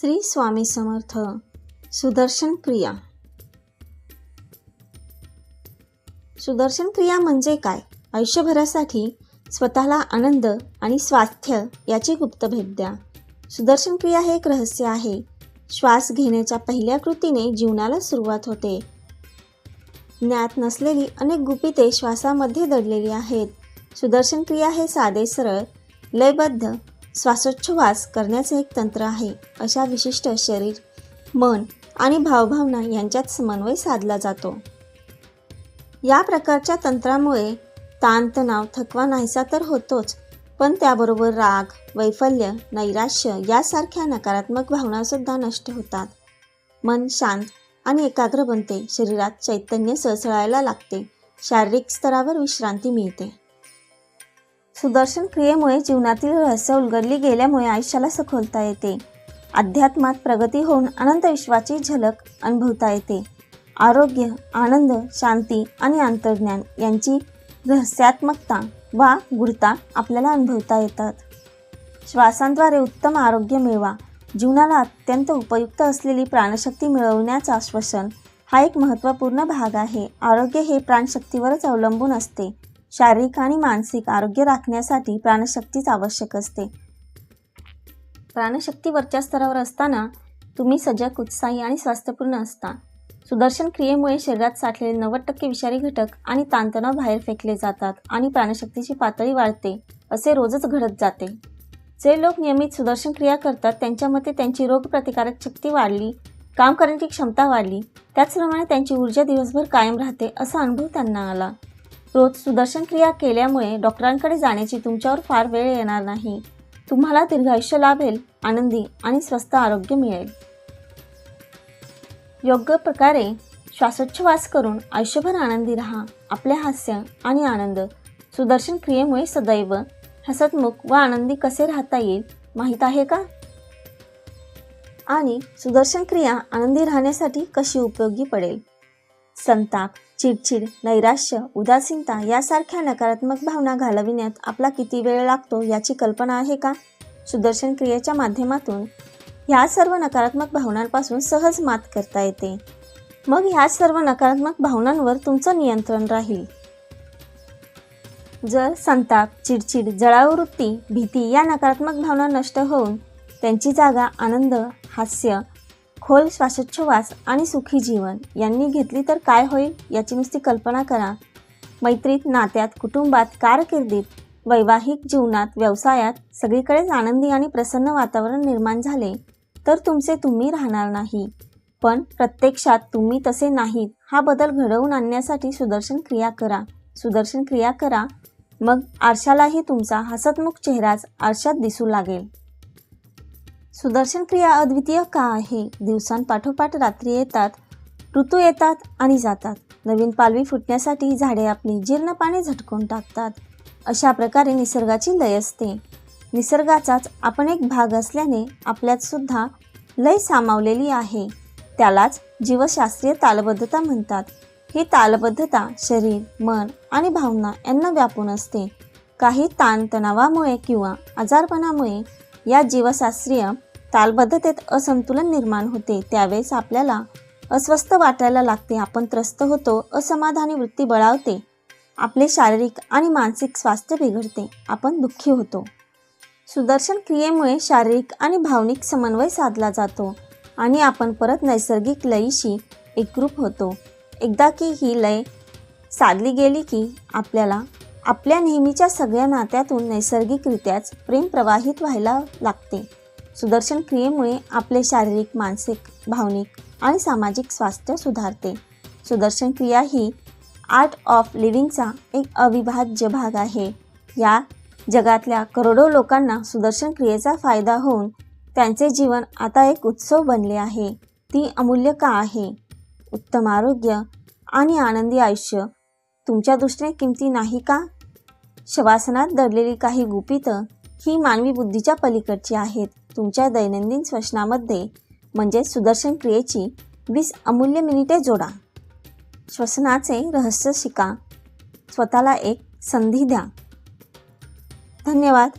श्री स्वामी समर्थ. सुदर्शन क्रिया. सुदर्शन क्रिया म्हणजे काय? आयुष्यभरासाठी स्वतःला आनंद आणि स्वास्थ्य याची गुप्त भेट द्या. सुदर्शन क्रिया हे एक रहस्य आहे. श्वास घेण्याच्या पहिल्या कृतीने जीवनाला सुरुवात होते. ज्ञात नसलेली अनेक गुपिते श्वासामध्ये दडलेली आहेत. सुदर्शन क्रिया हे साधे सरळ लयबद्ध श्वासोच्छवास करण्याचे एक तंत्र आहे. अशा विशिष्ट शरीर मन आणि भावभावना यांच्यात समन्वय साधला जातो. या प्रकारच्या तंत्रामुळे ताणतणाव थकवा नाहीसा तर होतोच पण त्याबरोबर राग वैफल्य नैराश्य यासारख्या नकारात्मक भावनासुद्धा नष्ट होतात. मन शांत आणि एकाग्र बनते शरीरात चैतन्य सळसळायला लागते शारीरिक स्तरावर विश्रांती मिळते. सुदर्शन क्रियेमुळे जीवनातील रहस्य उलगडली गेल्यामुळे आयुष्याला सखोलता येते. अध्यात्मात प्रगती होऊन अनंत विश्वाची झलक अनुभवता येते. आरोग्य आनंद शांती आणि अंतर्ज्ञान यांची रहस्यात्मकता वा गूढता आपल्याला अनुभवता येतात. श्वासांद्वारे उत्तम आरोग्य मिळवा. जीवनाला अत्यंत उपयुक्त असलेली प्राणशक्ती मिळवण्याचा श्वसन हा एक महत्त्वपूर्ण भाग आहे. आरोग्य हे प्राणशक्तीवरच अवलंबून असते. शारीरिक आणि मानसिक आरोग्य राखण्यासाठी प्राणशक्तीच आवश्यक असते. प्राणशक्ती वरच्या स्तरावर असताना तुम्ही सजग उत्साही आणि स्वास्थ्यपूर्ण असता. सुदर्शन क्रियेमुळे शरीरात साठलेले नव्वद टक्के विषारी घटक आणि ताणतणाव बाहेर फेकले जातात आणि प्राणशक्तीची पातळी वाढते असे रोजच घडत जाते. जे लोक नियमित सुदर्शन क्रिया करतात त्यांच्या मते त्यांची रोगप्रतिकारक शक्ती वाढली काम करण्याची क्षमता वाढली त्याचप्रमाणे त्यांची ऊर्जा दिवसभर कायम राहते असा अनुभव त्यांना आला. रोज सुदर्शन क्रिया केल्यामुळे डॉक्टरांकडे जाण्याची तुमच्यावर फार वेळ येणार नाही. तुम्हाला दीर्घायुष्य लाभेल आनंदी आणि स्वस्त आरोग्य मिळेल. योग्य प्रकारे श्वासोच्छवास करून आयुष्यभर आनंदी राहा. आपले हास्य आणि आनंद सुदर्शन क्रियेमुळे सदैव हसतमुख व आनंदी कसे राहता येईल माहीत आहे का? आणि सुदर्शन क्रिया आनंदी राहण्यासाठी कशी उपयोगी पडेल? संताप चिडचिड नैराश्य उदासीनता यासारख्या नकारात्मक भावना घालविण्यात आपला किती वेळ लागतो याची कल्पना आहे का? सुदर्शन क्रियेच्या माध्यमातून ह्या सर्व नकारात्मक भावनांपासून सहज मात करता येते. मग ह्या सर्व नकारात्मक भावनांवर तुमचं नियंत्रण राहील. जर संताप चिडचिड जळावृत्ती भीती या नकारात्मक भावना नष्ट होऊन त्यांची जागा आनंद हास्य खोल श्वासोच्छवास आणि सुखी जीवन. यांनी घेतली तर काय होईल याची नुसती कल्पना करा. मैत्रीत नात्यात कुटुंबात कारकिर्दीत वैवाहिक जीवनात व्यवसायात सगळीकडेच आनंदी आणि प्रसन्न वातावरण निर्माण झाले तर तुमचे तुम्ही राहणार नाही. पण प्रत्यक्षात तुम्ही तसे नाहीत. हा बदल घडवून आणण्यासाठी सुदर्शन क्रिया करा. सुदर्शन क्रिया करा. मग आरशालाही तुमचा हसतमुख चेहराच आरशात दिसू लागेल. सुदर्शन क्रिया अद्वितीय का आहे? दिवसांपाठोपाठ रात्री येतात ऋतू येतात आणि जातात. नवीन पालवी फुटण्यासाठी झाडे आपली जीर्ण पाने झटकून टाकतात. अशा प्रकारे निसर्गाची लय असते. निसर्गाचाच आपण एक भाग असल्याने आपल्यात सुद्धा लय सामावलेली आहे. त्यालाच जीवशास्त्रीय तालबद्धता म्हणतात. ही तालबद्धता शरीर मन आणि भावना यांना व्यापून असते. काही ताणतणावामुळे किंवा आजारपणामुळे या जीवशास्त्रीय तालबद्धतेत असंतुलन निर्माण होते. त्यावेळेस आपल्याला अस्वस्थ वाटायला लागते. आपण त्रस्त होतो असमाधानी वृत्ती बळावते. आपले शारीरिक आणि मानसिक स्वास्थ्य बिघडते. आपण दुःखी होतो. सुदर्शन क्रियेमुळे शारीरिक आणि भावनिक समन्वय साधला जातो आणि आपण परत नैसर्गिक लयीशी एकरूप होतो. एकदा की ही लय साधली गेली की आपल्याला आपल्या नेहमीच्या सगळ्या नात्यातून नैसर्गिकरित्याच प्रेम प्रवाहित व्हायला लागते. सुदर्शन क्रियेमुळे आपले शारीरिक मानसिक भावनिक आणि सामाजिक स्वास्थ्य सुधारते. सुदर्शन क्रिया ही आर्ट ऑफ लिव्हिंगचा एक अविभाज्य भाग आहे. या जगातल्या करोडो लोकांना सुदर्शन क्रियेचा फायदा होऊन त्यांचे जीवन आता एक उत्सव बनले आहे. ती अमूल्य का आहे? उत्तम आरोग्य आणि आनंदी आयुष्य. तुमच्या दृष्टीने किमती नाही का? शवासनात दडलेली काही गुपितं ही मानवी बुद्धीच्या पलीकडची आहेत. तुमच्या दैनंदिन श्वसनामध्ये म्हणजे सुदर्शन क्रियेची वीस अमूल्य मिनिटे जोडा. श्वसनाचे रहस्य शिका. स्वतःला एक संधी द्या. धन्यवाद.